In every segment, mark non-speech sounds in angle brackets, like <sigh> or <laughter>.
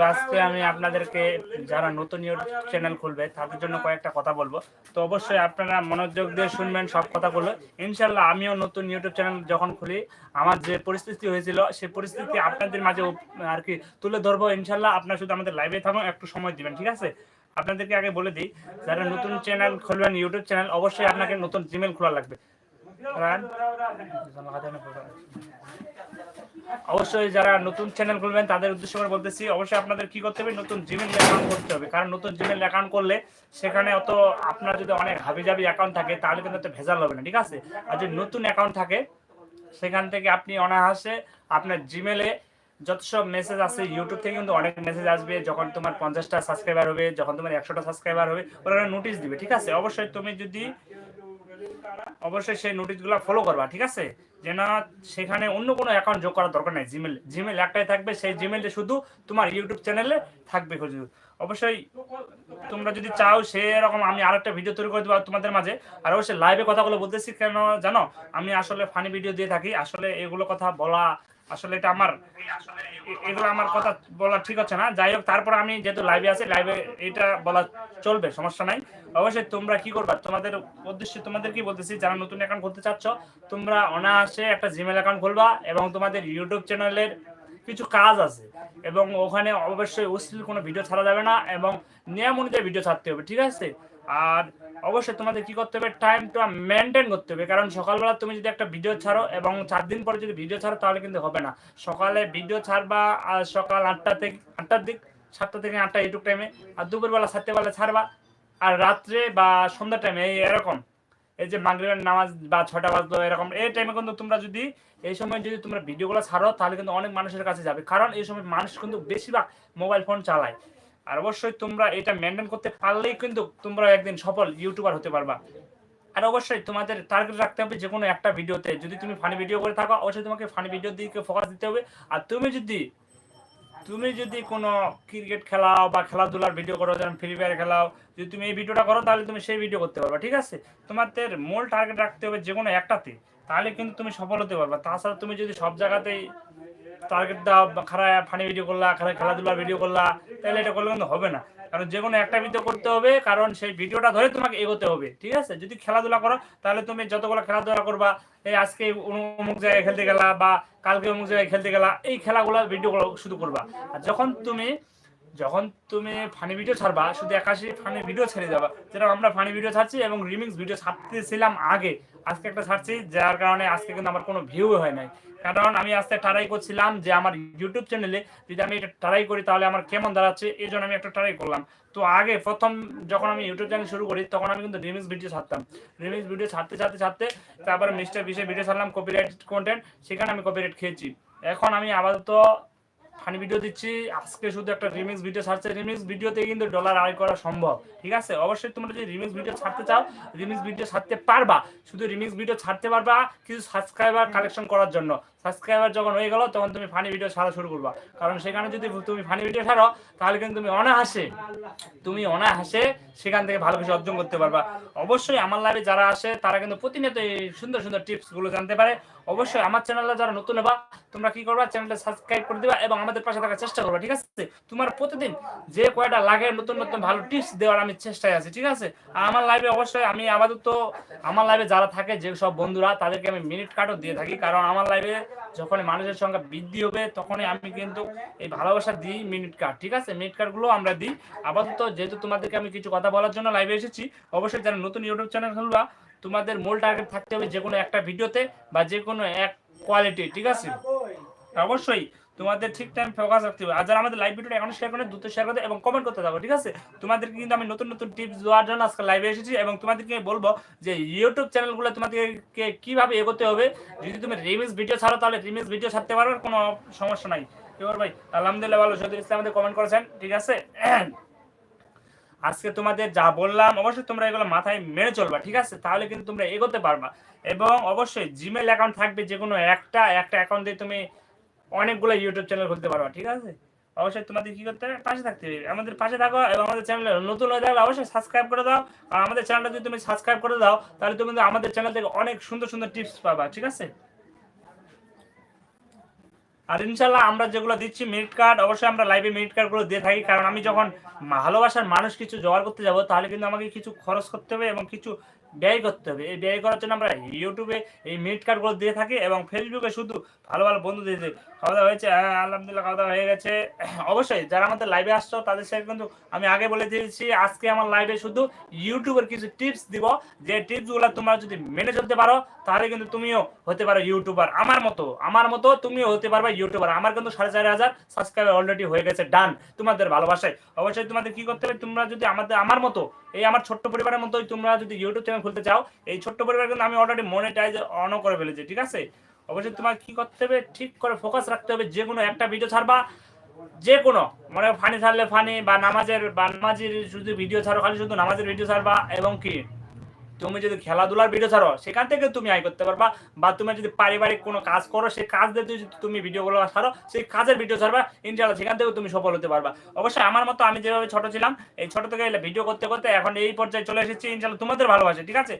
তো আজকে আমি আপনাদেরকে যারা নতুন ইউটিউব চ্যানেল খুলবে, তাদের জন্য কয়েকটা কথা বলব। তো অবশ্যই আপনারা মনোযোগ দিয়ে শুনবেন সব কথাগুলো। ইনশাল্লাহ আমিও নতুন ইউটিউব চ্যানেল যখন খুলি, আমার যে পরিস্থিতি হয়েছিল সেই পরিস্থিতি আপনাদের মাঝে আর কি তুলে ধরবো। ইনশাল্লাহ আপনারা শুধু আমাদের লাইভে থাকুন, একটু সময় দিবেন, ঠিক আছে? আপনাদেরকে আগে বলে দিই, যারা নতুন চ্যানেল খুলবেন, ইউটিউব চ্যানেল, অবশ্যই আপনাকে নতুন জিমেল খোলা লাগবে। অবশ্যই যারা নতুন চ্যানেল খুলবেন, তাদের উদ্দেশ্য করে বলতেছি, অবশ্যই আপনাদের কি করতে হবে? নতুন জিমেল অ্যাকাউন্ট করতে হবে। কারণ নতুন জিমেল অ্যাকাউন্ট করলে সেখানে অত আপনার যদি অনেক হাবিজাবি অ্যাকাউন্ট থাকে, তাহলে কিন্তু এত ভেজাল হবে না, ঠিক আছে? আর যদি নতুন অ্যাকাউন্ট থাকে, সেখান থেকে আপনি অনায়াসে আপনার জিমেলে যত সব মেসেজ আছে ইউটিউব থেকে কিন্তু অনেক মেসেজ আসবে। যখন তোমার পঞ্চাশটা সাবস্ক্রাইবার হবে, যখন তোমার একশোটা সাবস্ক্রাইবার হবে, ওরা নোটিশ দিবে, ঠিক আছে? অবশ্যই তুমি যদি অবশ্যই সেই নোটিশগুলো ফলো করবা, ঠিক আছে? যে না, সেখানে অন্য কোনো অ্যাকাউন্ট যোগ করার দরকার নাই জিমেল জিমেল একটাই থাকবে, সেই জিমেলটা শুধু তোমার ইউটিউব চ্যানেলে থাকবে শুধু অবশ্যই তোমরা যদি চাও সে এরকম আমি আরেকটা ভিডিও তৈরি করে দেবো তোমাদের মাঝে। আর অবশ্যই লাইভে কথাগুলো বলতেছি, কেন জানো? আমি আসলে ফানি ভিডিও দিয়ে থাকি। আসলে এগুলো কথা বলা আসলে এটা আমার, এগুলো আমার কথা বলা ঠিক হচ্ছে না। যাই হোক, তারপর আমি যেহেতু লাইভে আছি লাইভে এটা বলা চলবে, সমস্যা নাই। অবশ্যই তোমরা কি করবা? তোমাদের উদ্দেশ্যে তোমাদের কি বলতেছি, যারা নতুন অ্যাকাউন্ট করতে চাচ্ছ, তোমরা অনায়াসে একটা জিমেল অ্যাকাউন্ট খুলবা এবং তোমাদের ইউটিউব চ্যানেলের কিছু কাজ আছে। এবং ওখানে অবশ্যই অশ্লীল কোনো ভিডিও ছাড়া যাবে না এবং নিয়ম অনুযায়ী ভিডিও ছাড়তে হবে, ঠিক আছে? আর অবশ্যই তোমাদের কি করতে হবে? টাইমটা মেনটেন করতে হবে। কারণ সকালবেলা তুমি যদি একটা ভিডিও ছাড়ো এবং চার দিন পরে যদি ভিডিও ছাড়ো, তাহলে কিন্তু হবে না। সকালে ভিডিও ছাড়বা, আর সকাল আটটা থেকে, আটটার দিক, সাতটা থেকে আটটা ইউটিউব টাইমে আর দুপুরবেলা বেলা ছাড়বা। আর রাত্রে বা সন্ধ্যা টাইমে এই এরকম। এই যে মাগরিবের নামাজ বা ছটা বাজলো, এরকম। এই টাইমে কিন্তু তোমরা যদি, এই সময় যদি তোমরা ভিডিওগুলো ছাড়ো, তাহলে কিন্তু অনেক মানুষের কাছে যাবে। কারণ এই সময় মানুষ কিন্তু বেশিরভাগ মোবাইল ফোন চালায়। আর অবশ্যই তোমরা এটা মেনটেন করতে পারলেই কিন্তু তোমরা একদিন সফল ইউটিউবার হতে পারবা। আর অবশ্যই তোমাদের টার্গেট রাখতে হবে যে কোনো একটা ভিডিওতে। যদি তুমি ফানি ভিডিও করে থাকো, অবশ্যই তোমাকে ফানি ভিডিওর দিকে ফোকাস দিতে হবে। আর তুমি যদি তুমি যদি কোনো ক্রিকেট খেলাও বা খেলাধুলার ভিডিও করো, যেমন ফ্রি ফায়ার খেলাও, যদি তুমি এই ভিডিওটা করো, তাহলে তুমি সেই ভিডিও করতে পারবে, ঠিক আছে? তোমাদের মূল টার্গেট রাখতে হবে যে কোনো একটাতে, তাহলে কিন্তু তুমি সফল হতে পারবে। তাছাড়া তুমি যদি সব জায়গাতেই টার্গেট দাও, বা খারাপ ফানি ভিডিও করলা খারাপ খেলাধুলার ভিডিও করলা, তাহলে এটা করলে কিন্তু হবে না। কারণ যে কোনো একটা ভিডিও করতে হবে, কারণ সেই ভিডিওটা ধরে তোমাকে এগোতে হবে, ঠিক আছে? যদি খেলাধুলা করো, তাহলে তুমি যতগুলো খেলাধুলা করবা, এই আজকে অমুক জায়গায় খেলতে গেলা, বা কালকে অমুক জায়গায় খেলতে গেলা, এই খেলাগুলো ভিডিওগুলো শুধু করবা। আর যখন তুমি যখন তুমি ফানি ভিডিও ছাড়বা, শুধু একাশি ফানি ভিডিও ছেড়ে যাবা যেরকম আমরা ফানি ভিডিও ছাড়ছি এবং রিমিক্স ভিডিও ছাড়তেছিলাম আগে আজকে একটা ছাড়ছি, যার কারণে আজকে কিন্তু আমার কোনো ভিউ হয় নাই। কারণ আমি আজকে ট্রাই করছিলাম যে আমার ইউটিউব চ্যানেলে যদি আমি এটা ট্রাই করি, তাহলে আমার কেমন দাঁড়াচ্ছে? এই জন্য আমি একটা ট্রাই করলাম। তো আগে প্রথম যখন আমি ইউটিউব চ্যানেল শুরু করি, তখন আমি কিন্তু রিমিক্স ভিডিও ছাড়তাম। রিমিক্স ভিডিও ছাড়তে ছাড়তে ছাড়তে তারপরে মিস্টার বিশে ভিডিও ছাড়লাম কপিরাইট কন্টেন্ট সেখানে আমি কপিরাইট খেয়েছি। এখন আমি আপাতত ফানি ভিডিও দিচ্ছি। আজকে শুধু একটা রিমিক্স ভিডিও ছাড়ছে। রিমিক্স ভিডিওতে কিন্তু ডলার আয় করা সম্ভব, ঠিক আছে? অবশ্যই তোমরা যদি রিমিক্স ভিডিও ছাড়তে চাও রিমিক্স ভিডিও ছাড়তে পারবা। শুধু রিমিক্স ভিডিও ছাড়তে পারবা, কিছু সাবস্ক্রাইবার কালেকশন করার জন্য। সাবস্ক্রাইবার যখন হয়ে গেল, তখন তুমি ফানি ভিডিও ছাড়া শুরু করবা। কারণ সেখানে যদি তুমি ফানি ভিডিও ছাড়ো, তাহলে কিন্তু তুমি অনাহাসে তুমি অনাহাসে সেখান থেকে ভালো কিছু অর্জন করতে পারবা। অবশ্যই আমার লাইভে যারা আসে, তারা কিন্তু প্রতিনিয়ত এই সুন্দর সুন্দর টিপসগুলো জানতে পারে। অবশ্যই আমার চ্যানেলে যারা নতুন হবা, তোমরা কি করবা? চ্যানেলটা সাবস্ক্রাইব করে দিবা এবং আমাদের পাশে থাকার চেষ্টা করবা, ঠিক আছে? তোমার প্রতিদিন যে কয়টা লাগে নতুন নতুন ভালো টিপস দেওয়ার আমি চেষ্টায় আছি, ঠিক আছে? আর আমার লাইভে অবশ্যই আমি আপাতত, আমার লাইভে যারা থাকে, যে সব বন্ধুরা, তাদেরকে আমি মিনিট কাটও দিয়ে থাকি। কারণ আমার লাইভে যখন মানুষের সংখ্যা বৃদ্ধি হবে, তখনই আমি কিন্তু এই ভালোবাসা দিই মিনিট কার্ড ঠিক আছে? মিনিট কার্ডগুলো আমরা দিই। আপাতত যেহেতু তোমাদেরকে আমি কিছু কথা বলার জন্য লাইভে এসেছি, অবশ্যই যারা নতুন ইউটিউব চ্যানেল খুলবা তোমাদের মূল টার্গেট থাকতে হবে যে কোনো একটা ভিডিওতে বা যে কোনো এক কোয়ালিটি ঠিক আছে? অবশ্যই। তোমাদের ঠিক টাইম ফোকাস রাখতে হবে। আর যারা আমাদের লাইভ ভিডিওটা এখন শেয়ার করে দ্রুত শেয়ার করতে এবং কমেন্ট করতে থাকো, ঠিক আছে? তোমাদেরকে কিন্তু আমি নতুন নতুন টিপস দেওয়ার জন্য আজকে লাইভে এসেছি এবং তোমাদেরকে বলব যে ইউটিউব চ্যানেলগুলো তোমাদেরকে কীভাবে এগোতে হবে। যদি তুমি রিমিক্স ভিডিও ছাড়ো, তাহলে রিমিক্স ভিডিও ছাড়তে পারো কোনো সমস্যা নাই। এবার ভাই? আলহামদুলিল্লাহ ভালো শহীদুল ইসলাম আমাদের কমেন্ট করেছেন, ঠিক আছে? <clears throat> আজকে তোমাদের যা বললাম, অবশ্যই তোমরা এগুলো মাথায় মেনে চলবা, ঠিক আছে? তাহলে কিন্তু তোমরা এগোতে পারবা। এবং অবশ্যই জিমেল অ্যাকাউন্ট থাকবে যে কোনো একটা একটা অ্যাকাউন্ট দিয়ে তুমি অনেকগুলো ইউটিউব চ্যানেল খুলতে পারবা, ঠিক আছে? অবশ্যই তোমাদের কি করতে হবে? পাশে থাকতে হবে। আমাদের পাশে থাকো এবং আমাদের চ্যানেলে নতুন হয়ে থাকলে অবশ্যই সাবস্ক্রাইব করে দাও। আর আমাদের চ্যানেলটা যদি তুমি সাবস্ক্রাইব করে দাও, তাহলে তুমি আমাদের চ্যানেল থেকে অনেক সুন্দর সুন্দর টিপস পাবা, ঠিক আছে? আর ইনশাল্লাহ আমরা যেগুলো দিচ্ছি মিনিট কার্ড অবশ্যই আমরা লাইভে মিনিট কার্ডগুলো দিয়ে থাকি। কারণ আমি যখন ভালোবাসার মানুষ কিছু জোগাড় করতে যাব, তাহলে কিন্তু আমাকে কিছু খরচ করতে হবে এবং কিছু ব্যয় করতে হবে। এই ব্যয় করার জন্য আমরা ইউটিউবে এই মিনিট কার্ডগুলো দিয়ে থাকি এবং ফেসবুকে শুধু ভালো ভালো বন্ধু দিয়ে দিই। খাওয়া দাওয়া হয়েছে? হ্যাঁ আলহামদুলিল্লাহ খাওয়া দাওয়া হয়ে গেছে। <clears throat> অবশ্যই যারা আমাদের লাইভে আসছো, তাদের সাথে কিন্তু আমি আগে বলে দিয়েছি, আজকে আমার লাইভে শুধু ইউটিউবের কিছু টিপস দিব। যে টিপসগুলো তোমরা যদি মেনে চলতে পারো, তাহলে কিন্তু তুমিও হতে পারো ইউটিউবার আমার মতো আমার মতো তুমিও হতে পারবে ইউটিউবার আমার কিন্তু সাড়ে চার হাজার সাবস্ক্রাইবার অলরেডি হয়ে গেছে ডান তোমাদের ভালোবাসায়। অবশ্যই তোমাদের কি করতে হবে? তোমরা যদি আমাদের, আমার মতো, এই আমার ছোট্ট পরিবারের মতোই তোমরা যদি ইউটিউব চ্যানেল খুলতে চাও, এই ছোট্ট পরিবার কিন্তু আমি অলরেডি মনিটাইজ অনও করে ফেলেছি, ঠিক আছে? অবশ্যই তোমার কি করতে হবে? ঠিক করে ফোকাস রাখতে হবে, যে কোনো একটা ভিডিও ছাড়বা, যে কোনো মানে ফানি ছাড়লে ফানি বা নামাজের বা নামাজের শুধু ভিডিও ছাড়ো, খালি শুধু নামাজের ভিডিও ছাড়বা, এবং কি? তুমি যদি খেলাধুলার ভিডিও ছাড়ো, সেখান থেকে তুমি আয় করতে পারবা। বা তুমি যদি পারিবারিক কোনো কাজ করো সেই কাজ দিয়ে যদি তুমি ভিডিওগুলো ছাড়ো, সেই কাজের ভিডিও ছাড়বা ইনশাল্লাহ সেখান থেকে তুমি সফল হতে পারবা। অবশ্যই আমার মতো আমি যেভাবে ছোট ছিলাম, এই ছোট থেকে ভিডিও করতে করতে এখন এই পর্যায়ে চলে এসেছি ইনশাল্লাহ তোমাদের ভালোবাসে, ঠিক আছে?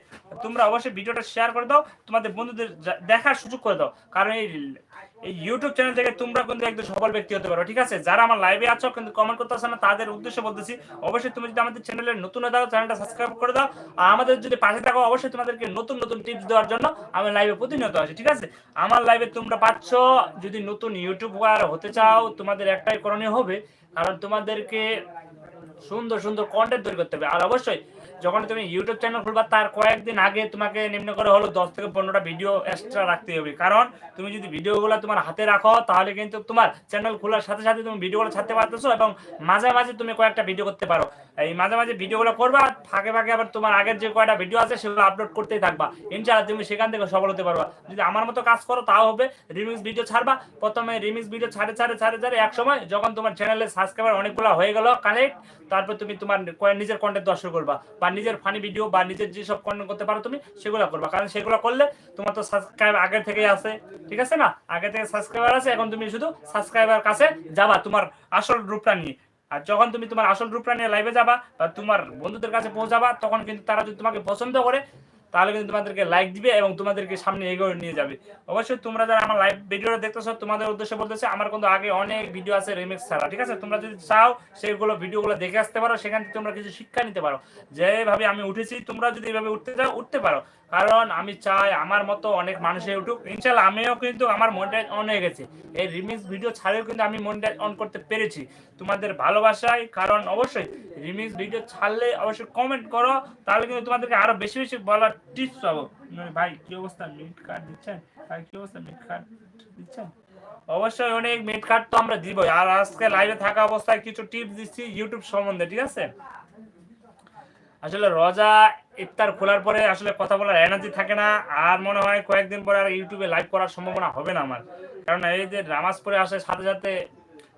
তোমরা অবশ্যই ভিডিওটা শেয়ার করে দাও, তোমাদের বন্ধুদের দেখার সুযোগ করে দাও। কারণ এই এই ইউটিউব চ্যানেল থেকে তোমরা কিন্তু একদম সফল ব্যক্তি হতে পারো, ঠিক আছে? যারা আমার লাইভে আছো কিন্তু কমেন্ট করতেছো না, তাদের উদ্দেশ্যে বলতেছি, অবশ্যই তুমি যদি আমাদের চ্যানেলের নতুন হয়ে দাও চ্যানেলটা সাবস্ক্রাইব করে দাও। আর আমাদের যদি পাশে থাকো, অবশ্যই তোমাদেরকে নতুন নতুন টিপস দেওয়ার জন্য আমি লাইভে প্রতিনিয়ত আসি, ঠিক আছে? আমার লাইভে তোমরা পাচ্ছ, যদি নতুন ইউটিউবার হতে চাও, তোমাদের একটাই করণীয় হবে, কারণ তোমাদেরকে সুন্দর সুন্দর কন্টেন্ট তৈরি করতে হবে। আর অবশ্যই যখন তুমি ইউটিউব চ্যানেল খুলবা, তার কয়েকদিন আগে তোমাকে নিম্ন করে হলো দশ থেকে পনেরোটা ভিডিও এক্সট্রা রাখতে হবে। কারণ তুমি যদি ভিডিওগুলো তোমার হাতে রাখো, তাহলে কিন্তু তোমার চ্যানেল খোলার সাথে সাথে তুমি ভিডিওগুলো ছাড়তে পারতেছো এবং মাঝে মাঝে তুমি কয়েকটা ভিডিও করতে পারো। এই মাঝে মাঝে ভিডিওগুলো করবা, ফাঁকে ফাঁকে আবার তোমার আগের যে কয়টা ভিডিও আছে সেগুলো আপলোড করতেই থাকবা। ইনশাআল্লাহ তুমি সেখান থেকে সফল হতে পারবা। যদি আমার মতো কাজ করো, তাও হবে। রিমিক্স ভিডিও ছাড়বা। প্রথমে রিমিক্স ভিডিও ছাড়ে ছাড়ে ছাড়ে ছাড়ে এক সময় যখন তোমার চ্যানেলে সাবস্ক্রাইবার অনেকগুলো হয়ে গেল কানেক্ট তারপর তুমি তোমার নিজের কন্টেন্ট দর্শক করবা। বা নিজের ফানি ভিডিও বা নিজের যেসব কন্টেন্ট করতে পারো তুমি, সেগুলো করবা। কারণ সেগুলো করলে তোমার তো সাবস্ক্রাইব আগে থেকেই আছে। ঠিক আছে না? আগে থেকে সাবস্ক্রাইবার আছে, এখন তুমি শুধু সাবস্ক্রাইবার কাছে যাবা তোমার আসল রূপটা নিয়ে। আর যখন তুমি তোমার আসল রূপটা নিয়ে লাইভে যাবা বা তোমার বন্ধুদের কাছে পৌঁছাবা, তখন কিন্তু তারা যদি তোমাকে পছন্দ করে, তাহলে কিন্তু তোমাদেরকে লাইক দিবে এবং তোমাদেরকে সামনে এগিয়ে নিয়ে যাবে। অবশ্যই তোমরা যারা আমার লাইভ ভিডিওটা দেখতেছো, তোমাদের উদ্দেশ্যে বলতেছে, আমার কিন্তু আগে অনেক ভিডিও আছে রিমিক্স ছাড়া, ঠিক আছে? তোমরা যদি চাও সেইগুলো ভিডিওগুলো দেখে আসতে পারো, সেখান থেকে তোমরা কিছু শিক্ষা নিতে পারো। যেভাবে আমি উঠেছি, তোমরা যদি এভাবে উঠতে চাও উঠতে পারো। কারণ আমি চাই আমার মতো অনেক মানুষের ইউটিউব ইনশাল্লাহ আমিও কিন্তু আমার মনটা অন হয়ে গেছে। এই রিমিক্স ভিডিও ছাড়েও কিন্তু আমি মনটা অন করতে পেরেছি। তোমাদের ভালোবাসায় কারণ অবশ্যই রিমিক্স ভিডিও ছাড়লে অবশ্যই কমেন্ট করো, তাহলে কিন্তু তোমাদেরকে আরও বেশি বেশি বলার টিপস পাবো। মানে ভাই, কি অবস্থা? মিট কার্ড দিচ্ছেন? ভাই, কি অবস্থা? মিট কার্ড দিচ্ছেন? অবশ্যই অনেক মিট কার্ড তো আমরা দিবই। আর আজকে লাইভে থাকা অবস্থায় কিছু টিপস দিচ্ছি ইউটিউব সম্বন্ধে, ঠিক আছে? আসলে রোজা ইফতার খোলার পরে আসলে কথা বলার এনার্জি থাকে না, আর মনে হয় কয়েকদিন পরে আর ইউটিউবে লাইভ করার সম্ভাবনা হবে না আমার। কারণ এই যে নামাজ পড়ে আসার সাথে সাথে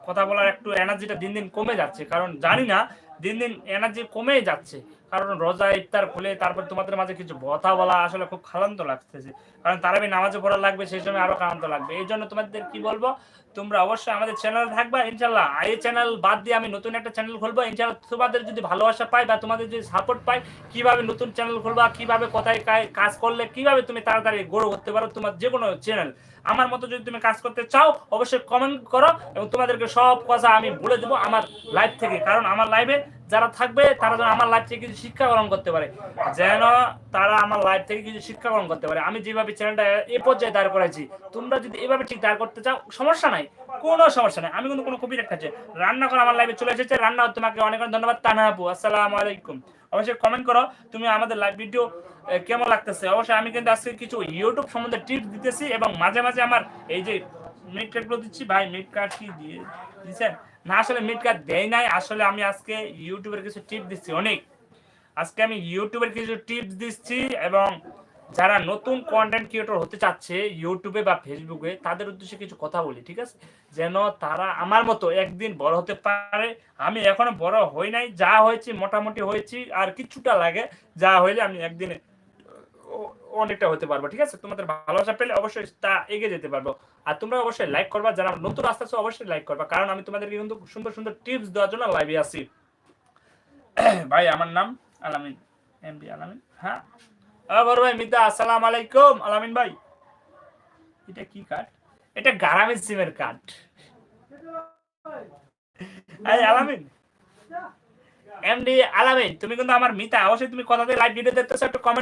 কথা বলার একটু এনার্জিটা দিন দিন কমে যাচ্ছে। কারণ জানি না, দিন দিন এনার্জি কমেই যাচ্ছে। কারণ রোজা ইফতার খুলে তারপর তোমাদের মাঝে কিছু কথা বলা আসলে খুব খালান্ত লাগতেছে। কারণ তারাবি নামাজে পড়া লাগবে, সেই সময় আরও খালান্ত লাগবে। এই জন্য তোমাদের কি বলব তোমরা অবশ্যই আমাদের চ্যানেল থাকবা ইনশাল্লাহ এই চ্যানেল বাদ দিয়ে আমি নতুন একটা চ্যানেল খুলবো। ইনশাল্লাহ তোমাদের যদি ভালোবাসা পাই বা তোমাদের যদি সাপোর্ট পাই কীভাবে নতুন চ্যানেল খুলবা, কীভাবে কোথায় কাজ করলে, কীভাবে তুমি তাড়াতাড়ি গ্রো করতে পারো তোমার যে কোনো চ্যানেল আমার মতো যদি তুমি কাজ করতে চাও, অবশ্যই কমেন্ট করো এবং তোমাদেরকে সব কথা আমি বলে দেবো আমার লাইভ থেকে। কারণ আমার লাইভে যারা থাকবে, তারা যেন আমার লাইভ থেকে কিছু শিক্ষা গ্রহণ করতে পারে। যেন তারা আমার লাইভ থেকে কিছু শিক্ষা গ্রহণ করতে পারে। আমি যেভাবে চ্যানেলটা এ পর্যায়ে দাঁড় করেছি তোমরা যদি এভাবে ঠিক দাঁড় করতে চাও, সমস্যা নাই। কোনো সমস্যা নাই। আমি কিন্তু কোনো কপিরাইট খাচ্ছি রান্না করে আমার লাইভে চলে এসেছে। রান্না তোমাকে অনেক অনেক ধন্যবাদ। তানা আপু, আসসালামু আলাইকুম। অবশ্যই কমেন্ট করো। তুমি আমাদের লাইভ ভিডিও কেমন লাগতেছে? অবশ্যই আমি কিন্তু আজকে কিছু ইউটিউব সম্বন্ধে টিপস দিতেছি এবং মাঝে মাঝে আমার এই যে মিট কার্ডগুলো দিচ্ছি। ভাই মিট কার্ড কি দিয়ে দিচ্ছেন না, আসলে মিট কার্ড দেয় নাই। আসলে আমি আজকে ইউটিউবের কিছু টিপ দিচ্ছি। অনেক। আজকে আমি ইউটিউবের কিছু টিপস দিচ্ছি এবং যারা নতুন কন্টেন্ট ক্রিয়েটর হতে চাচ্ছে ইউটিউবে বা ফেসবুকে তাদের উদ্দেশ্যে কিছু কথা বলি, ঠিক আছে? যেন তারা আমার মতো একদিন বড় হতে পারে। আমি এখনও বড় হই নাই, যা হয়েছে, মোটামুটি হয়েছি, আর কিছুটা লাগে, যা হইলে আমি একদিনে অনেকটা হতে পারব, ঠিক আছে? তোমাদের ভালোবাসা পেলে অবশ্যই তা এগিয়ে যেতে পারব। আর তোমরা অবশ্যই লাইক করবা, যারা নতুন আসতে আছো অবশ্যই লাইক করবা। কারণ আমি তোমাদেরকে কিন্তু সুন্দর সুন্দর টিপস দেওয়ার জন্য লাইভে আসি <coughs> ভাই, আমার নাম আলামিন এম বি আলামিন হ্যাঁ?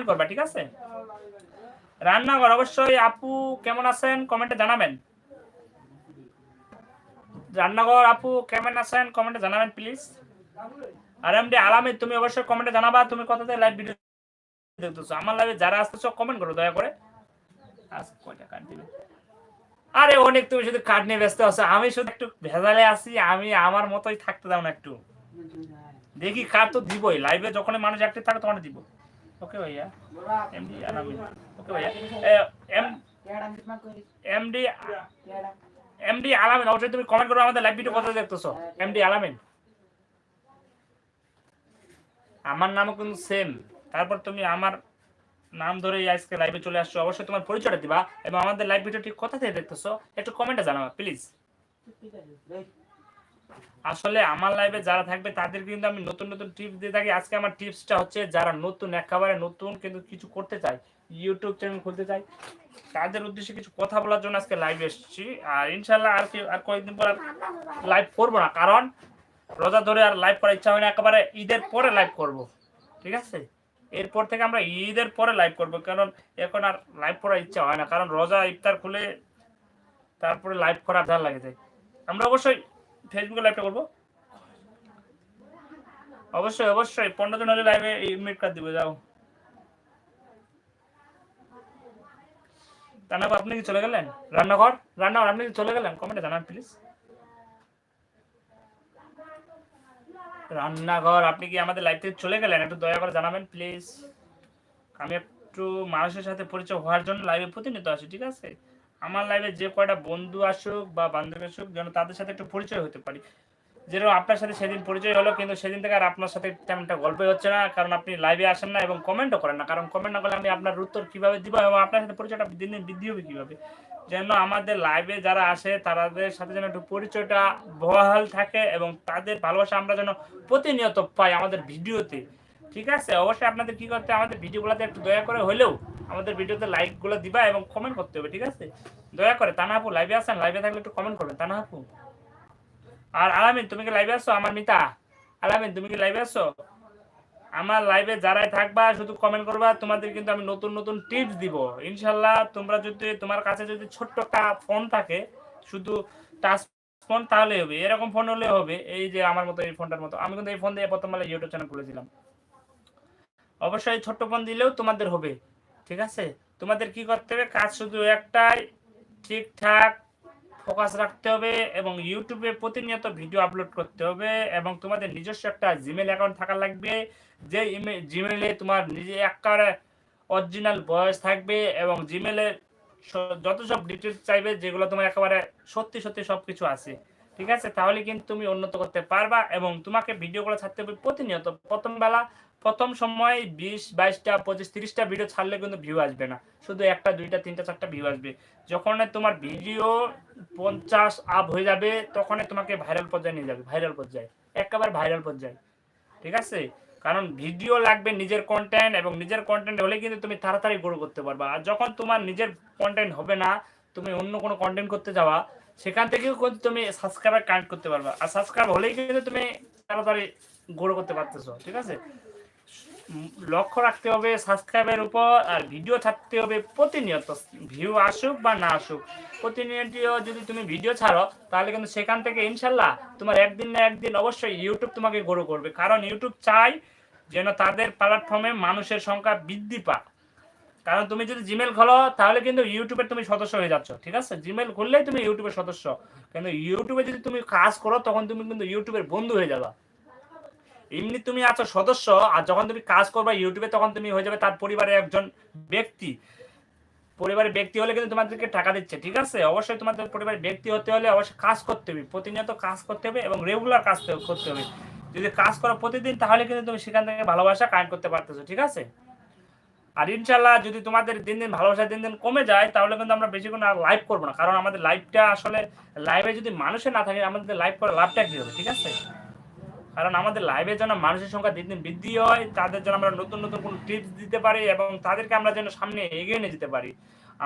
করবা, ঠিক আছে? রান্নাঘর, অবশ্যই আপু কেমন আছেন? কমেন্টে জানাবেন। রান্নাঘর, আপু কেমন আছেন? কমেন্টে জানাবেন প্লিজ আর এমডি আলামিন, তুমি অবশ্যই কমেন্টে জানাবা, তুমি কথাতে লাইভ ভিডিও দেখতেছো আমার লাইভে যারা কমেন্ট করো, দয়া করে। আরে অনেক, তুমি শুধু নিয়ে ব্যস্ত আছো। আমি শুধু একটু ভেজালে আমি আমার মতোই থাকতে দাও না একটু। দেখি কার তো দিবই। লাইভে যখন মানুষ অ্যাক্টিভ থাকে তখন দিব। ওকে ভাইয়া? এমডি আলামিন ওকে ভাইয়া? এম এমডি এমডি আলামিন, অবশ্যই তুমি কমেন্ট করো, আমাদের লাইভ ভিডিও কথা দেখতেছো? এমডি আলামিন। আমার নামও কিন্তু সেম তারপর তুমি আমার নাম ধরে আজকে লাইভে চলে আসছো। অবশ্যই তোমার পরিচয়টা দিবা এবং আমাদের লাইভ ভিডিও ঠিক কোথা থেকে দেখতেছো, একটু কমেন্টে জানাবা প্লিজ আসলে আমার লাইভে যারা থাকবে, তাদের কিন্তু আমি নতুন নতুন টিপস দিয়ে থাকি। আজকে আমার টিপসটা হচ্ছে যারা নতুন, একেবারে নতুন কিন্তু কিছু করতে চায় ইউটিউব চ্যানেল খুলতে চাই তাদের উদ্দেশ্যে কিছু কথা বলার জন্য আজকে লাইভ এসেছি। আর ইনশাল্লাহ আর কি আর কয়েকদিন পর লাইভ করব না। কারণ রোজা ধরে আর লাইভ করার ইচ্ছা হয় না, একেবারে ঈদের পরে লাইভ করব। ঠিক আছে? এরপর থেকে আমরা ঈদের পরে লাইভ করব, কারণ এখন আর লাইভ করার ইচ্ছা হয় না, কারণ রোজা ইফতার খুলে তারপরে লাইভ করার ভালো লাগে যায় আমরা অবশ্যই ফেসবুকে লাইভটা করব। অবশ্যই অবশ্যই, পনেরো জন হলে লাইভে মিট কার্ড দিব, যাও। তানাব, আপনি কি চলে গেলেন? রান্নাঘর? রান্নাঘর, আপনি কি চলে গেলেন? কমেন্টে জানান প্লিজ রান্নাঘর, আপনি কি আমাদের লাইভ থেকে চলে গেলেন? একটু দয়া করে জানাবেন প্লিজ আমি একটু মানুষের সাথে পরিচয় হওয়ার জন্য লাইভে প্রতিনিয়ত আসি, ঠিক আছে? আমার লাইভে যে কয়টা বন্ধু আসুক বা বান্ধবী আসুক, যেন তাদের সাথে একটু পরিচয় হতে পারি। যেরকম আপনার সাথে সেদিন পরিচয় হলো, কিন্তু সেদিন থেকে আর আপনার সাথে তেমনটা গল্পই হচ্ছে না, কারণ আপনি লাইভে আসেন না এবং কমেন্টও করেন না। কারণ কমেন্ট না করলে আমি আপনার উত্তর কীভাবে দিব এবং আপনার সাথে পরিচয়টা দিন দিন বৃদ্ধি হবে কীভাবে? যেন আমাদের লাইভে যারা আসে, তাদের সাথে যেন একটু পরিচয়টা বহাল থাকে এবং তাদের ভালোবাসা আমরা যেন প্রতিনিয়ত পাই আমাদের ভিডিওতে। ঠিক আছে? অবশ্যই আপনাদের কি করতে? আমাদের ভিডিওগুলোতে একটু দয়া করে হলেও আমাদের ভিডিওতে লাইকগুলো দিবা এবং কমেন্ট করতে হবে, ঠিক আছে? দয়া করে তানা আপু লাইভে আসেন? লাইভে থাকলে একটু কমেন্ট করবেন। তানা আপু। আর আলামিন, তুমি কি লাইভে আসো আমার মিতা। আলামিন, তুমি কি লাইভে আসছো আমার লাইভে যারাই থাকবা, শুধু কমেন্ট করবা, তোমাদের কিন্তু আমি নতুন নতুন টিপস দিব। ইনশাল্লাহ, তোমরা যদি, তোমার কাছে যদি ছোট্ট একটা ফোন থাকে, শুধু টাচ ফোন তাহলে হবে। এরকম ফোন হলে হবে। এই যে আমার মতো এই ফোনটার মতো। আমি কিন্তু এই ফোন দিয়ে প্রথম বেলা ইউটিউব চ্যানেল খুলেছিলাম। অবশ্যই ছোট্ট ফোন দিলেও তোমাদের হবে। ঠিক আছে? তোমাদের কি করতে হবে? কাজ শুধু একটাই, ঠিকঠাক ফোকাস রাখতে হবে এবং ইউটিউবে প্রতিনিয়ত ভিডিও আপলোড করতে হবে এবং তোমাদের নিজস্ব একটা জিমেল অ্যাকাউন্ট থাকা লাগবে। যে জিমেলে তোমার নিজে একেবারে অরিজিনাল বয়স থাকবে এবং জিমেলে যত সব ডিটেলস চাইবে, যেগুলো তোমার একেবারে সত্যি সত্যি সব কিছু আছে। ঠিক আছে? তাহলে কিন্তু তুমি উন্নত করতে পারবা এবং তোমাকে ভিডিওগুলো ছাড়তে হবে প্রতিনিয়ত। প্রথম বেলা প্রথম সময় বিশ, বাইশটা, পঁচিশ, তিরিশটা ভিডিও ছাড়লে কিন্তু ভিউ আসবে না। শুধু একটা, দুইটা, তিনটা, চারটা ভিউ আসবে। যখন তোমার ভিডিও পঞ্চাশ আপ হয়ে যাবে তখন তোমাকে ভাইরাল পর্যায়ে নিয়ে যাবে ভাইরাল পর্যায়ে। একেবারে ভাইরাল পর্যায়ে। ঠিক আছে? কারণ ভিডিও লাগবে নিজের কন্টেন্ট এবং নিজের কন্টেন্ট হলে কিন্তু তুমি তাড়াতাড়ি গ্রো করতে পারবা। আর যখন তোমার নিজের কন্টেন্ট হবে না, তুমি অন্য কোনো কন্টেন্ট করতে যাওয়া, সেখান থেকেও কিন্তু তুমি সাবস্ক্রাইবার কানেক্ট করতে পারবা। আর সাবস্ক্রাইব হলেই কিন্তু তুমি তাড়াতাড়ি গ্রো করতে পারতেছো। ঠিক আছে? লক্ষ্য রাখতে হবে সাবস্ক্রাইবের উপর আর ভিডিও ছাড়তে হবে প্রতিনিয়ত। ভিউ আসুক বা না আসুক। প্রতিনিয়ত যদি তুমি ভিডিও ছাড়ো, তাহলে কিন্তু সেখান থেকে ইনশাল্লাহ তোমার একদিন না একদিন অবশ্যই ইউটিউব তোমাকে গ্রো করবে। কারণ ইউটিউব চাই যেন তাদের প্ল্যাটফর্মে মানুষের সংখ্যা বৃদ্ধি পাক। কারণ তুমি যদি জিমেল খোলো, তাহলে কিন্তু ইউটিউবের তুমি সদস্য হয়ে যাচ্ছ, ঠিক আছে? জিমেল খুললেই তুমি ইউটিউবের সদস্য। কিন্তু ইউটিউবে যদি তুমি কাজ করো, তখন তুমি কিন্তু ইউটিউবের বন্ধু হয়ে যাবা। এমনি তুমি আছো সদস্য, আর যখন তুমি কাজ করবা ইউটিউবে, তখন তুমি হয়ে যাবে তার পরিবারের একজন ব্যক্তি। পরিবারের ব্যক্তি হলে কিন্তু তোমাদেরকে টাকা দিচ্ছে, ঠিক আছে? অবশ্যই তোমাদের পরিবারের ব্যক্তি হতে হলে অবশ্যই কাজ করতে হবে। প্রতিনিয়ত কাজ করতে হবে এবং রেগুলার কাজ করতে হবে। যদি কাজ করো প্রতিদিন, তাহলে কিন্তু তুমি সেখান থেকে ভালোবাসা কায়েম করতে পারতেছো, ঠিক আছে? আর ইনশাল্লাহ যদি তোমাদের দিন দিন ভালোবাসা দিন দিন কমে যায়, তাহলে কিন্তু আমরা বেশিক্ষণ আর লাইভ করব না। কারণ আমাদের লাইভটা আসলে লাইভে যদি মানুষের না থাকে, আমাদের লাইভ করে লাভটা কি হবে, ঠিক আছে? কারণ আমাদের লাইভের জন্য মানুষের সংখ্যা দিন দিন বৃদ্ধি হয়, তাদের জন্য আমরা নতুন নতুন কোনো টিপস দিতে পারি এবং তাদেরকে আমরা যেন সামনে এগিয়ে নিয়ে যেতে পারি।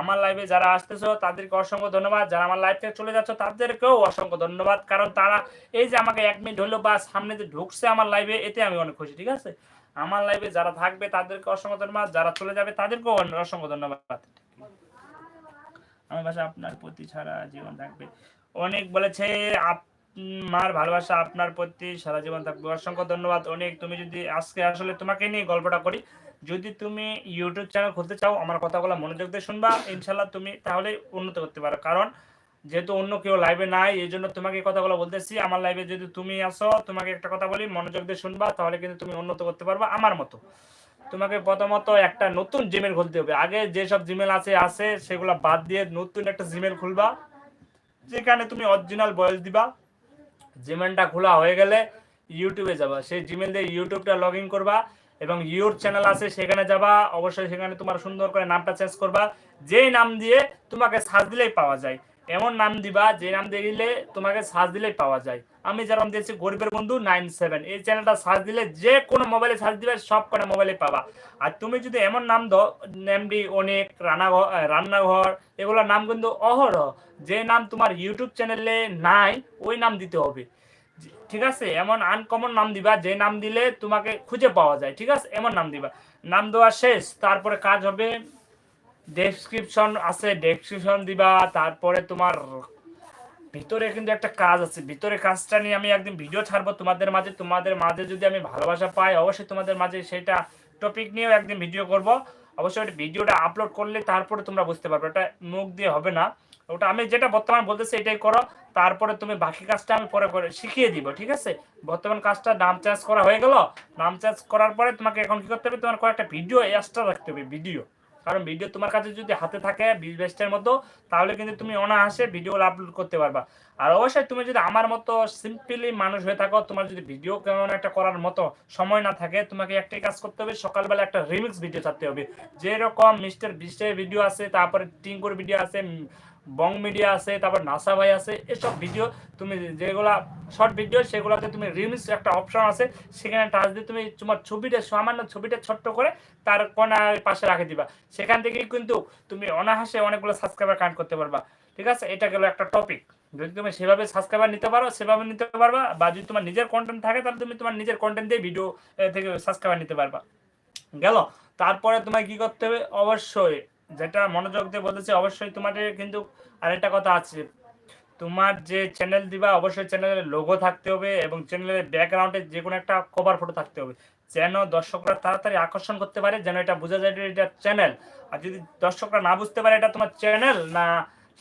আমার লাইভে যারা আসতেছো, তাদেরকে অসংখ্য ধন্যবাদ। যারা আমার লাইভ থেকে চলে যাচ্ছ, তাদেরকেও অসংখ্য ধন্যবাদ। কারণ তারা এই যে আমাকে এক মিনিট হলো বা সামনে যে ঢুকছে আমার লাইভে এতে আমি অনেক খুশি, ঠিক আছে? আমার লাইভে যারা থাকবে, তাদেরকে অসংখ্য ধন্যবাদ। যারা চলে যাবে, তাদেরকেও অসংখ্য ধন্যবাদ। আমার ভাষা আপনার প্রতি ছাড়া জীবন থাকবে। অনেক বলেছে আপনার ভালোবাসা আপনার প্রতি সারা জীবন থাকবে। অসংখ্য ধন্যবাদ। অনেক, তুমি যদি আজকে আসলে তোমাকে নিয়ে গল্পটা করি, যদি তুমি ইউটিউব চ্যানেল খুলতে চাও, আমার কথাগুলো মনোযোগ দিয়ে শুনবা। ইনশাল্লাহ তুমি তাহলে উন্নত করতে পারো। কারণ যেহেতু অন্য কেউ লাইভে নাই, এই জন্য তোমাকে কথাগুলো বলতেছি। আমার লাইভে যদি তুমি আসো, তোমাকে একটা কথা বলি, মনোযোগ দিয়ে শুনবা, তাহলে কিন্তু তুমি উন্নত করতে পারবা আমার মতো। তোমাকে প্রথমত একটা নতুন জিমেল খুলতে হবে। আগে যেসব জিমেল আছে আছে, সেগুলো বাদ দিয়ে নতুন একটা জিমেল খুলবা। যেখানে তুমি অরিজিনাল বয়স দিবা। জিমেলটা খোলা হয়ে গেলে ইউটিউবে যাবা। সেই জিমেল দিয়ে ইউটিউবটা লগ ইন করবা এবং ইউর চ্যানেল আছে, সেখানে যাবা। অবশ্যই সেখানে তোমার সুন্দর করে নামটা চেঞ্জ করবা। যেই নাম দিয়ে তোমাকে সার্চ দিলেই পাওয়া যায়। এমন নাম দিবা, যে নাম দিলে তোমাকে সার্চ দিলেই পাওয়া যায়। আমি যেরকম দিয়েছি, গরিবের বন্ধু নাইন সেভেন। এই চ্যানেলটা সার্চ দিলে যে কোনো মোবাইলে সার্চ দিবে, সব কোনো মোবাইলে পাবা। আর তুমি যদি এমন নাম দাও এমডি অনেক রান্নাঘর রান্নাঘর এগুলোর নাম কিন্তু অহরহ। যে নাম তোমার ইউটিউব চ্যানেলে নাই, ওই নাম দিতে হবে। ঠিক আছে? এমন আনকমন নাম দিবা, যে নাম দিলে তোমাকে খুঁজে পাওয়া যায়। ঠিক আছে? এমন নাম দিবা। নাম দেওয়া শেষ, তারপরে কাজ হবে ডেসক্রিপশন আছে ডেসক্রিপশন দিবা, তারপরে তোমার ভিতরে কিন্তু একটা কাজ আছে। ভিতরে কাজটা নিয়ে আমি একদিন ভিডিও ছাড়বো তোমাদের মাঝে। তোমাদের মাঝে যদি আমি ভালোবাসা পাই, অবশ্যই তোমাদের মাঝে সেটা টপিক নিয়েও একদিন ভিডিও করব। অবশ্যই ওই ভিডিওটা আপলোড করলে তারপরে তোমরা বুঝতে পারবে। ওটা মুখ দিয়ে হবে না। ওটা আমি যেটা বর্তমান বলতেছি, এটাই করো। তারপরে তুমি বাকি কাজটা আমি পরে করে শিখিয়ে দিব, ঠিক আছে? বর্তমান কাজটা নাম চেঞ্জ করা হয়ে গেল। নাম চেঞ্জ করার পরে তোমাকে এখন কি করতে হবে? তোমার কয়েকটা ভিডিও এক্সট্রা রাখতে হবে ভিডিও কারণ ভিডিও তোমার কাছে যদি হাতে থাকে বিশ বাইশটার মতো, তাহলে কিন্তু তুমি অনায়াসে ভিডিও আপলোড করতে পারবা। আর অবশ্যই তুমি যদি আমার মতো সিম্পলি মানুষ হয়ে থাকো, তোমার যদি ভিডিও কেমন একটা করার মতো সময় না থাকে, তোমাকে একটাই কাজ করতে হবে, সকালবেলা একটা রিমিক্স ভিডিও ছাড়তে হবে। যেরকম মিস্টার বিশের ভিডিও আছে, তারপরে টিঙ্কুর ভিডিও আছে বং মিডিয়া আছে, তারপর নাসা ভাই আছে, এসব ভিডিও তুমি যেগুলা শর্ট ভিডিও সেগুলোতে তুমি রিমিক্স একটা অপশন আছে, সেখানে টাচ দিয়ে তুমি তোমার ছবিটা, সামান্য ছবিটা ছোট্ট করে তার কোনার পাশে রাখে দিবা। সেখান থেকে কিন্তু তুমি অনাহাসে অনেকগুলো সাবস্ক্রাইবার কানেক্ট করতে পারবা। ঠিক আছে? এটা গেলো একটা টপিক যদি তুমি সেভাবে সাবস্ক্রাইবার নিতে পারো, সেভাবে নিতে পারবা, বা যদি তোমার নিজের কন্টেন্ট থাকে, তাহলে তুমি তোমার নিজের কন্টেন্ট দিয়ে ভিডিও থেকে সাবস্ক্রাইবার নিতে পারবা। গেল? তারপরে তোমায় কি করতে হবে? অবশ্যই যেটা মনোযোগ দিয়ে বলতেছে, অবশ্যই তোমাদের কিন্তু আরেকটা কথা আছে। তোমার যে চ্যানেল দিবা, অবশ্যই চ্যানেলের লোগো থাকতে হবে এবং চ্যানেলের ব্যাকগ্রাউন্ডে যে কোনো একটা কভার ফটো থাকতে হবে। যেন দর্শকরা তাড়াতাড়ি আকর্ষণ করতে পারে, যেন এটা বোঝা যায় এটা চ্যানেল আর যদি দর্শকরা না বুঝতে পারে এটা তোমার চ্যানেল না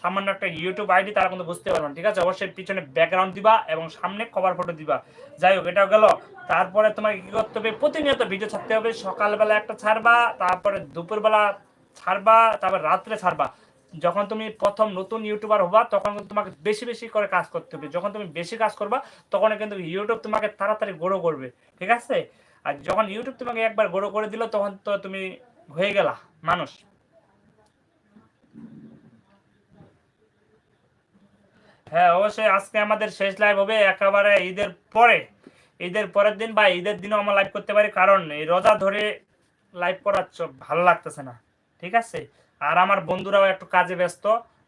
সামান্য একটা ইউটিউব আইডি তারা কিন্তু বুঝতে পারবে না, ঠিক আছে? অবশ্যই পিছনে ব্যাকগ্রাউন্ড দিবা এবং সামনে কভার ফটো দিবা। যাই হোক এটা গেল। তারপরে তোমাকে কি করতে হবে? প্রতিনিয়ত ভিডিও ছাড়তে হবে। সকালবেলা একটা ছাড়বা, তারপরে দুপুরবেলা ছাড়বা, তারপর রাত্রে ছাড়বা। যখন তুমি প্রথম নতুন ইউটিউবার হবা, তখন কিন্তু তোমাকে বেশি বেশি করে কাজ করতে হবে। যখন তুমি বেশি কাজ করবা, তখন কিন্তু ইউটিউব তোমাকে তাড়াতাড়ি গ্রো করবে, ঠিক আছে? আর যখন ইউটিউব তোমাকে একবার গ্রো করে দিল, তখন তো তুমি হয়ে গেলা, মানুষ। হ্যাঁ অবশ্যই আজকে আমাদের শেষ লাইভ হবে একেবারে ঈদের পরে। ঈদের পরের দিন বা ঈদের দিনও আমরা লাইভ করতে পারি, কারণ এই রোজা ধরে লাইভ করার ভালো লাগতেছে না। ঠিক আছে? আর আমার বন্ধুরাও একটু কাজে ব্যস্ত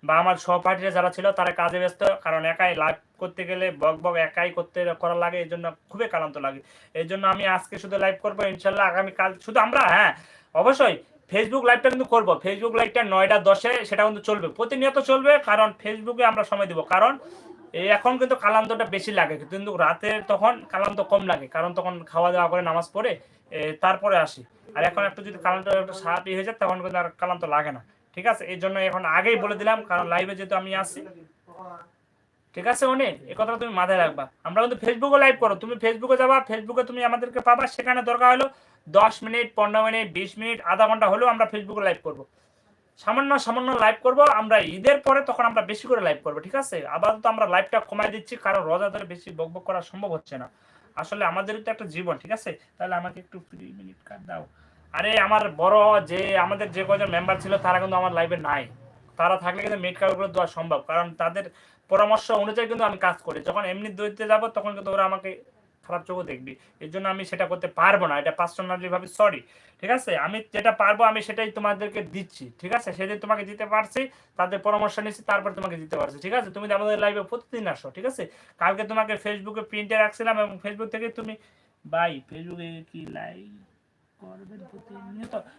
বা আমার সহপাঠীরা যারা ছিল তারা কাজে ব্যস্ত, কারণ একাই লাইভ করতে গেলে বক বক একাই করতে করা লাগে, এই জন্য খুবই ক্লান্ত লাগে। এই জন্য আমি আজকে শুধু লাইভ করব, ইনশাল্লাহ আগামীকাল শুধু আমরা? হ্যাঁ অবশ্যই। ফেসবুক লাইভটা কিন্তু করব। ফেসবুক লাইভটা নয়টা দশে, সেটা কিন্তু চলবে। প্রতিনিয়ত চলবে, কারণ ফেসবুকে আমরা সময় দিব। কারণ এখন কিন্তু কালান্তটা বেশি লাগে। কিন্তু রাতে তখন কালান্ত কম লাগে। কারণ তখন খাওয়া দাওয়া করে নামাজ পড়ে তারপরে আসি। আর এখন একটু যদি কালান্ত একটু সারাপি হয়ে যায়, তখন কিন্তু আর কালান্ত লাগে না। ঠিক আছে? এই জন্য এখন আগেই বলে দিলাম, কারণ লাইভে যেহেতু আমি আসি ঠিক আছে অনেক এই কথাটা তুমি মাথায় রাখবা। আমরা কিন্তু ফেসবুকে লাইভ করো। তুমি ফেসবুকে যাবা ফেসবুকে তুমি আমাদেরকে পাবা। সেখানে দরকার হলো দশ মিনিট, পনেরো মিনিট, বিশ মিনিট, আধা ঘণ্টা হলেও আমরা ফেসবুকে লাইভ করব। সামান্য সামান্য লাইভ করব। আমরা ঈদের পরে তখন আমরা বেশি করে লাইভ করব, ঠিক আছে? আপাতত আমরা লাইভটা কমাই দিচ্ছি, কারণ রোজা ধরে বেশি বকবক করা সম্ভব হচ্ছে না। আসলে আমাদেরও তো একটা জীবন, ঠিক আছে? তাহলে আমাকে একটু মিনিট কাট দাও। আরে আমার বড় যে আমাদের যে কজন মেম্বার ছিল, তারা কিন্তু আমার লাইভে নাই। তারা থাকলে কিন্তু মিট কার্ডগুলো দেওয়া সম্ভব। কারণ তাদের পরামর্শ অনুযায়ী কিন্তু আমি কাজ করি। যখন এমনি দইতে যাব, তখন কিন্তু ওরা আমাকে খারাপ চোখে দেখবি। এর জন্য আমি সেটা করতে পারব না। এটা পার্সোনালি ভাবে সরি ঠিক আছে? আমি যেটা পারব, আমি সেটাই তোমাদেরকে দিচ্ছি, ঠিক আছে? সেদিন তোমাকে দিতে পারছি, তাদের পরামর্শ নিচ্ছি তারপর তোমাকে দিতে পারছি, ঠিক আছে? তুমি আমাদের লাইভে প্রতিদিন আসো, ঠিক আছে? কালকে তোমাকে ফেসবুকে প্রিন্টে রাখছিলাম এবং ফেসবুক থেকে তুমি বাই ফেসবুকে কি লাইভ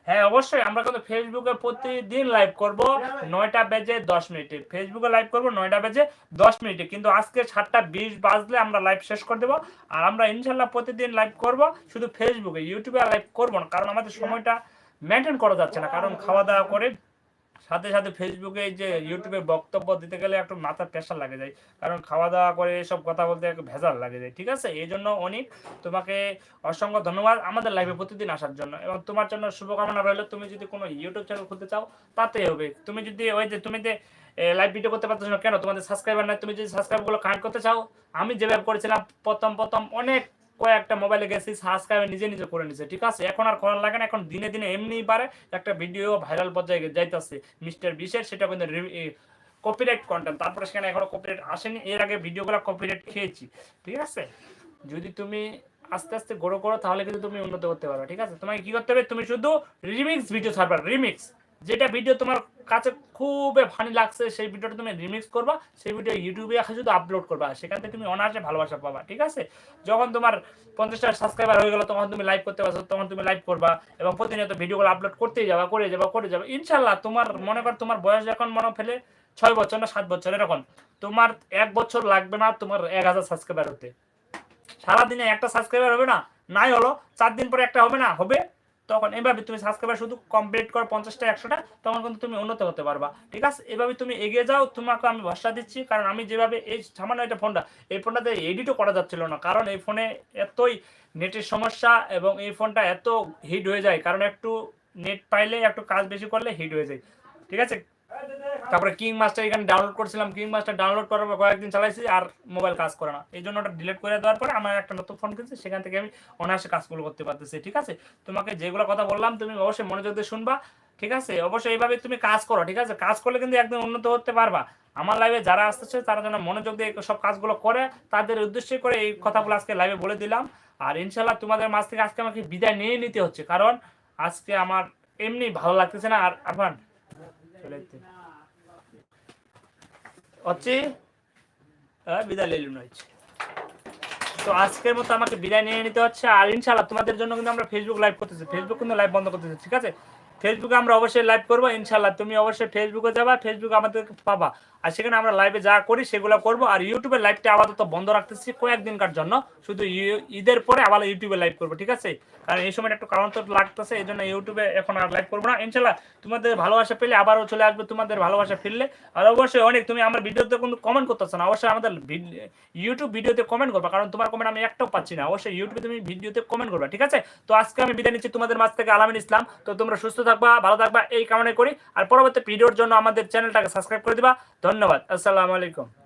হ্যাঁ অবশ্যই। আমরা কিন্তু ফেসবুকে প্রতিদিন লাইভ করব নয়টা বেজে দশ মিনিটে। ফেসবুকে লাইভ করব নয়টা বেজে দশ মিনিটে। কিন্তু আজকে সাতটা বিশ বাজলে আমরা লাইভ শেষ করে দেবো। আর আমরা ইনশাল্লাহ প্রতিদিন লাইভ করব। শুধু ফেসবুকে ইউটিউবে লাইভ করব না। কারণ আমাদের সময়টা মেনটেন করা যাচ্ছে না। কারণ খাওয়া দাওয়া করে সাথে সাথে ফেসবুকে যে ইউটিউবে বক্তব্য দিতে গেলে একটু মাথা প্রেশার লাগে যায়। কারণ খাওয়া দাওয়া করে এসব কথা বলতে একটু ভেজাল লাগে যায়, ঠিক আছে? এই জন্য অনেক, তোমাকে অসংখ্য ধন্যবাদ আমাদের লাইভে প্রতিদিন আসার জন্য। এবং তোমার জন্য শুভকামনা রইল, তুমি যদি কোনো ইউটিউব চ্যানেল খুলতে চাও তাতে হবে। তুমি যদি ওই যে, তুমি যে লাইভ ভিডিও করতে পারছ না, কেন? তোমাদের সাবস্ক্রাইবার নাই, তুমি যদি সাবস্ক্রাইবগুলো কানেক্ট করতে চাও, আমি যেভাবে করেছিলাম, প্রথম প্রথম অনেক কয়েকটা মোবাইলে গেছি সাবস্ক্রাইব নিজে নিজে করে নিছে, ঠিক আছে? এখন আর করার লাগে না, এখন দিনে দিনে এমনিই পারে একটা ভিডিও ভাইরাল পর্যায়ে যাইতেছে। মিস্টার বিশেষ সেটা কিন্তু কপিরাইট কন্টেন্ট তারপরে সেখানে এখনও কপিরাইট আসেনি, এর আগে ভিডিওগুলো কপিরাইট খেয়েছি, ঠিক আছে? যদি তুমি আস্তে আস্তে গ্রো করো, তাহলে কিন্তু তুমি উন্নত করতে পারবে, ঠিক আছে? তোমাকে কি করতে হবে? তুমি শুধু রিমিক্স ভিডিও ছাড়বা রিমিক্স যেটা ভিডিও তোমার কাছে খুবই ফানি লাগছে, সেই ভিডিওটা তুমি রিমিক্স করবা, সেই ভিডিও ইউটিউবে শুধু আপলোড করবা সেখান থেকে তুমি অনার্সে ভালোবাসা পাবা, ঠিক আছে? যখন তোমার পঞ্চাশটা সাবস্ক্রাইবার হয়ে গেল, তখন তুমি লাইভ করতে পারছ, তখন তুমি লাইভ করবা এবং প্রতিনিয়ত ভিডিওগুলো আপলোড করতেই যাবা, করে যাবা করে যাবা। ইনশাল্লাহ তোমার মনে কর, তোমার বয়স যখন মনে ফেলে, ছয় বছর না সাত বছর, এরকম, তোমার এক বছর লাগবে না তোমার এক হাজার সাবস্ক্রাইবার হতে। সারাদিনে একটা সাবস্ক্রাইবার হবে না, নাই হলো, চার দিন পরে একটা হবে না, হবে? তখন এভাবে তুমি সাবস্ক্রাইবার শুধু কমপ্লিট করো পঞ্চাশটা, একশোটা, তখন কিন্তু তুমি উন্নত হতে পারবা। ঠিক আছে? এভাবে তুমি এগিয়ে যাও, তোমাকে আমি ভরসা দিচ্ছি, কারণ আমি যেভাবে এই সামান্য একটা ফোনটা এই ফোনটাতে এডিটও করা যাচ্ছিল না, কারণ এই ফোনে এতই নেটের সমস্যা এবং এই ফোনটা এত হিট হয়ে যায়, কারণ একটু নেট পাইলে, একটু কাজ বেশি করলে হিট হয়ে যায়। ঠিক আছে? তারপরে কিং মাস্টার এখানে ডাউনলোড করছিলাম। কিং মাস্টার ডাউনলোড করার পর কয়েকদিন চালাইছি আর মোবাইল কাজ করে না। এই জন্য ওটা ডিলিট করে দেওয়ার পরে আমার একটা নতুন ফোন কিনছি, সেখান থেকে আমি অনায়াসে কাজগুলো করতে পারতেছি। ঠিক আছে? তোমাকে যেগুলো কথা বললাম, তুমি অবশ্যই মনোযোগ দিয়ে শুনবা। ঠিক আছে? অবশ্যই এইভাবে তুমি কাজ করো, ঠিক আছে? কাজ করলে কিন্তু একদম উন্নত হতে পারবা। আমার লাইভে যারা আসতেছে, তারা যেন মনোযোগ দিয়ে সব কাজগুলো করে, তাদের উদ্দেশ্যে করে এই কথাগুলো আজকে লাইভে বলে দিলাম। আর ইনশাল্লাহ তোমাদের মাছ থেকে আজকে আমাকে বিদায় নিয়ে নিতে হচ্ছে। কারণ আজকে আমার এমনি ভালো লাগতেছে না। আর আরফান চলে যেতে। হচ্ছে বিদায় হয়েছে তো আজকের মতো আমাকে বিদায় নিয়ে নিতে হচ্ছে। আর ইনশাল্লাহ তোমাদের জন্য কিন্তু আমরা ফেসবুক লাইভ করতেছি। ফেসবুক কিন্তু লাইভ বন্ধ করতেছি, ঠিক আছে? ফেসবুকে আমরা অবশ্যই লাইভ করব ইনশাল্লাহ তুমি অবশ্যই ফেসবুকে যাবা ফেসবুকে আমাদেরকে পাবা। আর সেখানে আমরা লাইভে যা করি সেগুলো করব। আর ইউটিউবে লাইভটা আপাতত বন্ধ রাখতেছি কয়েকদিনকার জন্য। শুধু ঈদের পরে আবার ইউটিউবে লাইভ করব, ঠিক আছে? কারণ এই সময় একটু কারণ তো লাগতেছে, এই জন্য ইউটিউবে এখন আর লাইভ করব না। ইনশাল্লাহ তোমাদের ভালোবাসা পেলে আবারও চলে আসবে, তোমাদের ভালোবাসা ফিরলে। আর অবশ্যই অনেক, তুমি আমার ভিডিওতে কিন্তু কমেন্ট করতেছো না। অবশ্যই আমাদের ইউটিউব ভিডিওতে কমেন্ট করবা। কারণ তোমার কমেন্ট আমি একটাও পাচ্ছি না। অবশ্যই ইউটিউবে তুমি ভিডিওতে কমেন্ট করবা, ঠিক আছে? তো আজকে আমি বিদায় নিচ্ছি তোমাদের মাঝ থেকে আলামিন ইসলাম। তো তোমরা সুস্থ থাকবা, ভালো থাকবা, এই কামনা করি। আর পরবর্তী ভিডিওর জন্য আমাদের চ্যানেলটাকে সাবস্ক্রাইব করে দিবা। ধন্যবাদ। আসসালামু আলাইকুম।